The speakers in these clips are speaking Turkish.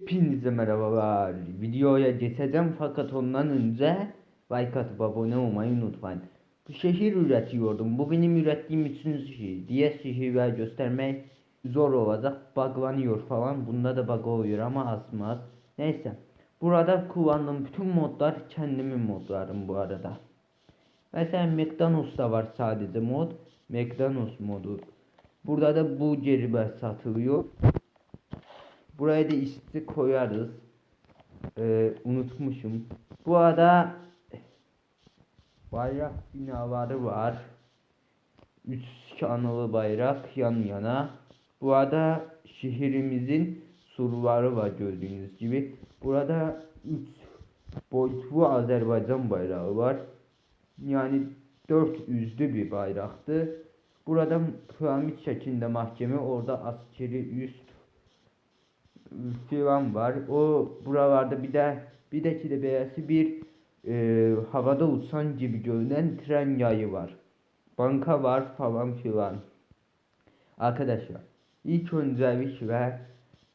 Hepinize merhabalar. Videoya geçeceğim fakat ondan önce like atıp abone olmayı unutmayın. Bu şehir üretiyordum. Bu benim ürettiğim üçüncü şehir. Diğer şehirler göstermek zor olacak. Buglanıyor falan. Bunda da bug oluyor ama asmaz. Neyse. Burada kullandığım bütün modlar kendimin modlarım bu arada. Mesela McDonald's'ta var sadece mod. McDonald's modu. Burada da bu ceriber satılıyor. Buraya da işte koyarız. Ee, unutmuşum. Bu arada bayrak binaları var. Üç kanalı bayrak yan yana. Bu arada şehrimizin surları var gördüğünüz gibi. Burada üç boyutlu Azerbaycan bayrağı var. Yani dört yüzlü bir bayraktı. Burada piramit şeklinde mahkeme, orada askeri üst falan var. O buralarda bir de bir de ki de beyazı bir e, havada uçan gibi görünen tren yayı var. Banka var falan filan. Arkadaşlar ilk öncelikle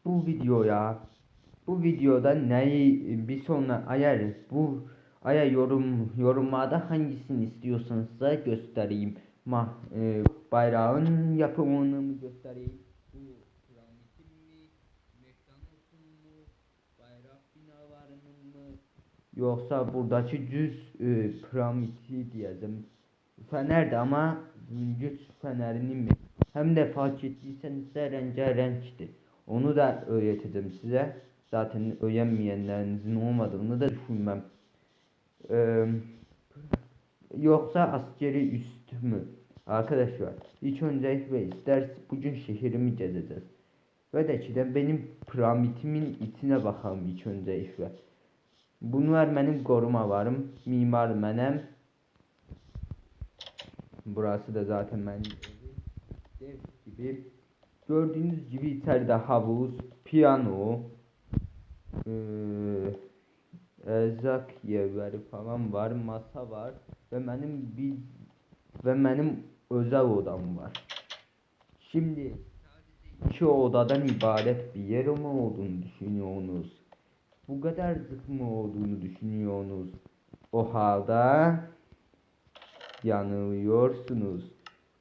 bu videoya bu videoda neyi bir sonra ayar bu aya yorum yorumlarda hangisini istiyorsanız da göstereyim. Ma, e, bayrağın yapımını mı göstereyim? Bu piramitin mi? McDonald's'un mu? Bayrak binalarının mı? Yoksa buradaki düz e, piramidi diyeceğim. Fener de ama güç fenerinin mi? Hem de fark ettiyseniz de rengarenkti. Onu da öğreteceğim size. Zaten öğrenmeyenlerinizin olmadığını da düşünmem. Ee, yoksa askeri üst mü? Arkadaşlar ilk önce ve ister bugün şehrimi gezeceğiz. Ve de ki de benim piramitimin içine bakalım ilk önce ve. Bunlar benim koruma varım. Mimar menem. Burası da zaten benim ev gibi. Gördüğünüz gibi içeride havuz, piyano, ee, erzak yerleri falan var, masa var ve benim bir ve benim özel odam var. Şimdi iki odadan ibaret bir yer mi olduğunu düşünüyorsunuz? Bu kadar zık mı olduğunu düşünüyorsunuz? O halde yanılıyorsunuz.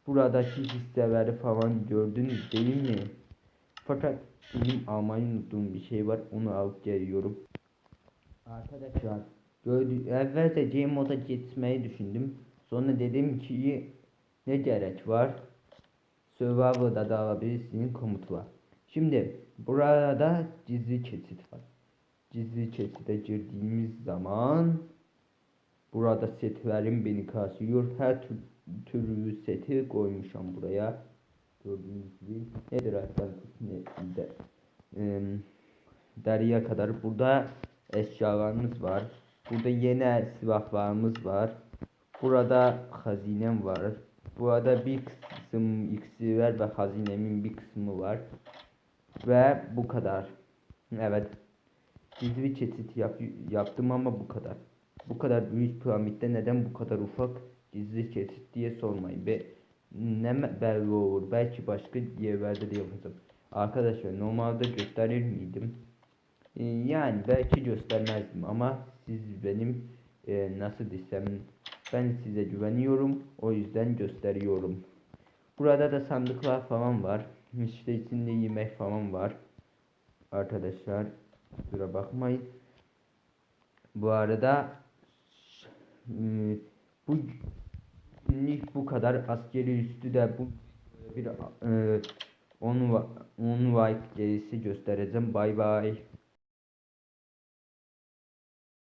Buradaki hisseleri falan gördünüz değil mi? Fakat benim almayı unuttuğum bir şey var. Onu alıp geliyorum. Arkadaşlar gördü evvelce game moda gitmeyi düşündüm. Sonra dedim ki ne gerek var? Survival'da da alabilirsiniz komut var. Şimdi burada gizli kesit var. Gizli kesite girdiğimiz zaman burada setlerim beni karşılıyor. Her tür, türlü seti koymuşum buraya. Gördüğünüz gibi nedir hatta ne kadar burada eşyalarımız var. Burada yeni silahlarımız var. Burada hazinem var. Burada bir kısım iksir ve hazinemin bir kısmı var. Ve bu kadar. Evet. Gizli çetit yap yaptım ama bu kadar. Bu kadar büyük piramitte neden bu kadar ufak gizli çetit diye sormayın. Be ne belli olur. Belki başka yerlerde de yapacağım. Arkadaşlar normalde gösterir miydim? Ee, yani belki göstermezdim ama siz benim e, nasıl desem ben size güveniyorum. O yüzden gösteriyorum. Burada da sandıklar falan var. İşte içinde yemek falan var. Arkadaşlar kusura bakmayın. Bu arada e, bu günlük bu kadar askeri üstü de bu bir e, 10 10 like gerisi göstereceğim. Bay bay.